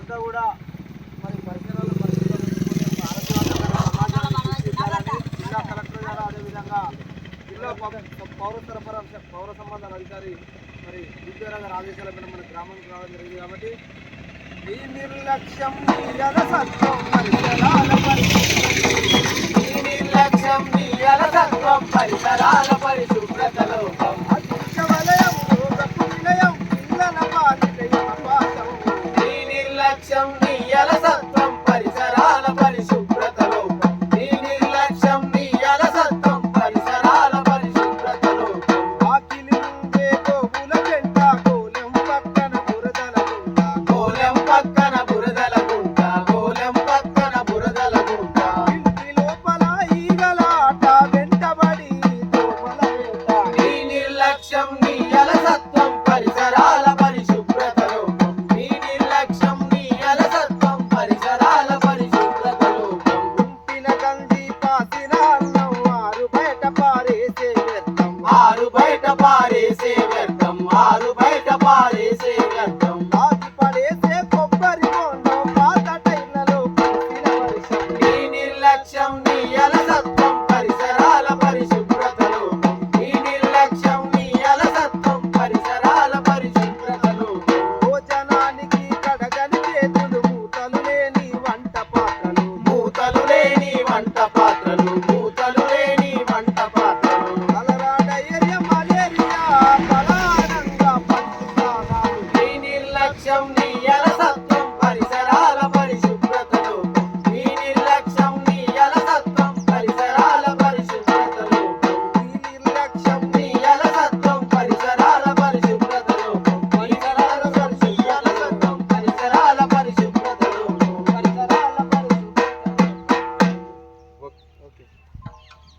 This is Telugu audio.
అంతా కూడా మరి పరిసరాలు జిల్లా కలెక్టర్ గారు అదేవిధంగా జిల్లా పౌర సరఫరా పౌర సంబంధాల అధికారి మరి విద్యారా గారి ఆదేశాల మీద మన గ్రామానికి రావడం జరిగింది కాబట్టి ఈ నిర్లక్ష్యం పారేసే ఆరు బయట పారేసే వ్యర్థం. కొబ్బరి బొండం పాత టైర్లలో నిర్లక్ష్యం সামনে